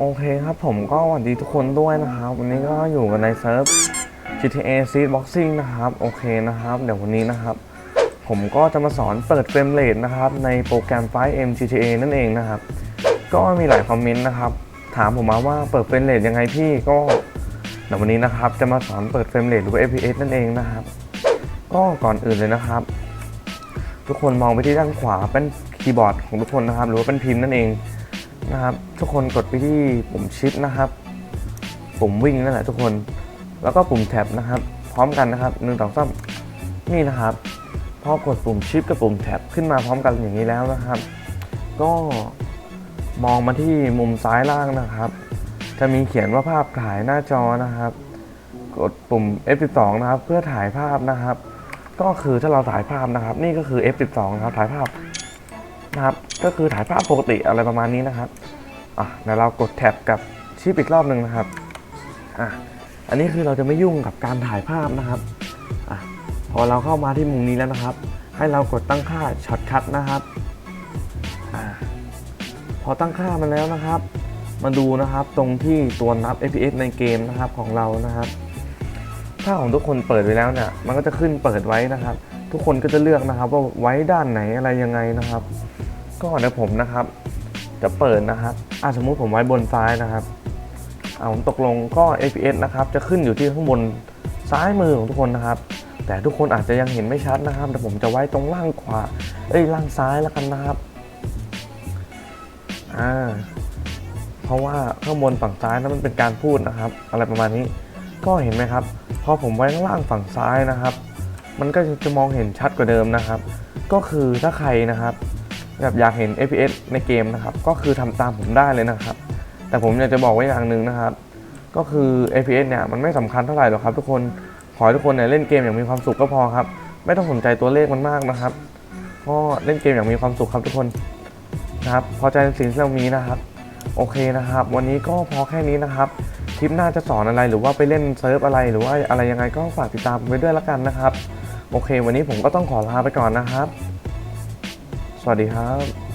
โอเคครับผมก็สวัสดีทุกคนด้วยนะครับ วันนี้ก็อยู่กันในเซิร์ฟ GTA Seed Boxing นะครับ โอเคนะครับ เดี๋ยววันนี้นะครับ ผมก็จะมาสอนเปิดเฟรมเรทนะครับ ในโปรแกรม 5M GTA นั่นเองนะครับ ก็มีหลายคอมเมนต์นะครับ ถามผมมาว่าเปิดเฟรมเรทยังไงพี่ก็เดี๋ยววันนี้นะครับ จะมาสอนเปิดเฟรมเรทหรือ FPS นั่นเองนะครับ ก็ก่อนอื่นเลยนะครับ ทุกคนมองไปที่ด้านขวาเป็นคีย์บอร์ดของทุกคนนะครับ หรือว่าเป็นพิมพ์นั่นเอง นะครับ ทุกคนกดไปที่ปุ่มชิปนะครับปุ่มวิ่งนั่นแหละทุกคน แล้วก็ปุ่มแท็บนะครับ พร้อมกันนะครับหนึ่งสองสามนี่นะครับพอกดปุ่มชิปกับปุ่มแท็บขึ้นมาพร้อมกันอย่างนี้แล้วนะครับ ก็มองมาที่มุมซ้ายล่างนะครับ จะมีเขียนว่าภาพถ่ายหน้าจอนะครับ กดปุ่ม F12 นะครับ เพื่อถ่ายภาพนะครับ ก็คือถ้าเราถ่ายภาพนะครับ นี่ก็คือ F12 นะครับถ่ายภาพ นะครับ ก็คือถ่ายภาพปกติอะไรประมาณนี้นะครับอะเดี๋ยวเรากดแท็บกับชิปอีกรอบหนึ่งนะครับอะอันนี้คือเราจะไม่ยุ่งกับการถ่ายภาพนะครับอะพอเราเข้ามาที่มุมนี้แล้วนะครับ ให้เรากดตั้งค่าช็อตคัทนะครับอะพอตั้งค่ามันแล้วนะครับ มาดูนะครับตรงที่ตัวนับ FPS ในเกมนะครับของเรานะครับถ้าของทุกคนเปิดไว้แล้วเนี่ยมันก็จะขึ้นเปิดไว้นะครับ ทุกคนก็จะเลือกนะครับว่าไว้ด้านไหนอะไรยังไงนะครับ ก็เดี๋ยวผมนะครับ จะเปิดนะครับอะสมมุติผมไว้บนซ้ายนะครับเอาผมตกลงก็ FPS นะครับ จะขึ้นอยู่ที่ข้างบนซ้ายมือของทุกคนนะครับ แต่ทุกคนอาจจะยังเห็นไม่ชัดนะครับแต่ผมจะไว้ตรงล่างขวาเอ้ยล่างซ้ายแล้วกันนะครับอ่าเพราะว่าข้างบนฝั่งซ้ายนั้นมันเป็นการพูดนะครับ อะไรประมาณนี้ก็เห็นไหมครับพอผมไว้ข้างล่างฝั่งซ้ายนะครับ มันก็จะมองเห็นชัดกว่าเดิมนะครับ ก็คือถ้าใครนะครับ แบบอยากเห็น FPS ในเกมนะครับ ก็คือทำตามผมได้เลยนะครับ แต่ผมอยากจะบอกไว้อย่างหนึ่งนะครับ ก็คือ FPS เนี่ยมันไม่สำคัญเท่าไหร่หรอกครับ ทุกคนขอให้ทุกคนเนี่ยเล่นเกมอย่างมีความสุขก็พอครับ ไม่ต้องสนใจตัวเลขมันมากนะครับก็เล่นเกมอย่างมีความสุขครับทุกคนนะครับพอใจในสิ่งที่เรามีนะครับโอเคนะครับ วันนี้ก็พอแค่นี้นะครับคลิปหน้าจะสอนอะไรหรือว่าไปเล่นเซิร์ฟอะไรหรือว่าอะไรยังไงก็ฝากติดตามไว้ด้วยละกันนะครับ โอเค วันนี้ผมก็ต้องขอลาไปก่อนนะครับ สวัสดีครับ